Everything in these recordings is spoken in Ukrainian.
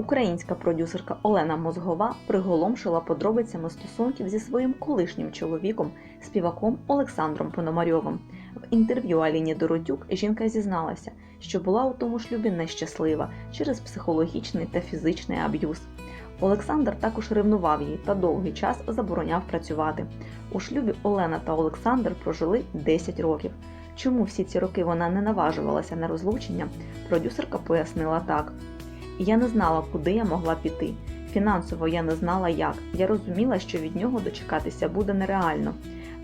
Українська продюсерка Олена Мозгова приголомшила подробицями стосунків зі своїм колишнім чоловіком, співаком Олександром Пономарьовим. В інтерв'ю Аліні Дородюк жінка зізналася, що була у тому шлюбі нещаслива через психологічний та фізичний аб'юз. Олександр також ревнував її та довгий час забороняв працювати. У шлюбі Олена та Олександр прожили 10 років. Чому всі ці роки вона не наважувалася на розлучення, продюсерка пояснила так. Я не знала, куди я могла піти. Фінансово я не знала як. Я розуміла, що від нього дочекатися буде нереально.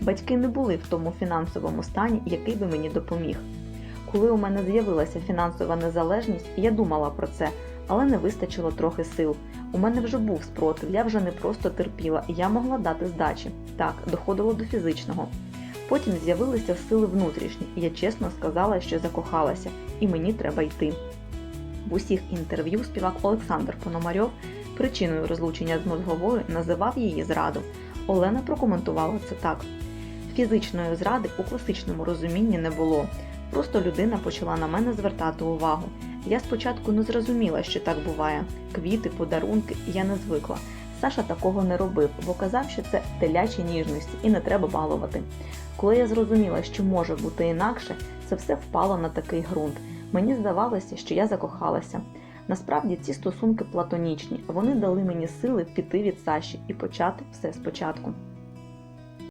Батьки не були в тому фінансовому стані, який би мені допоміг. Коли у мене з'явилася фінансова незалежність, я думала про це, але не вистачило трохи сил. У мене вже був спротив, я вже не просто терпіла, і я могла дати здачі. Так, доходило до фізичного. Потім з'явилися сили внутрішні, і я чесно сказала, що закохалася, і мені треба йти. В усіх інтерв'ю співак Олександр Пономарьов причиною розлучення з мозговою називав її зраду. Олена прокоментувала це так: фізичної зради у класичному розумінні не було. Просто людина почала на мене звертати увагу. Я спочатку не зрозуміла, що так буває. Квіти, подарунки я не звикла. Саша такого не робив, бо казав, що це телячі ніжності і не треба балувати. Коли я зрозуміла, що може бути інакше, це все впало на такий ґрунт. Мені здавалося, що я закохалася. Насправді ці стосунки платонічні, вони дали мені сили піти від Саші і почати все спочатку.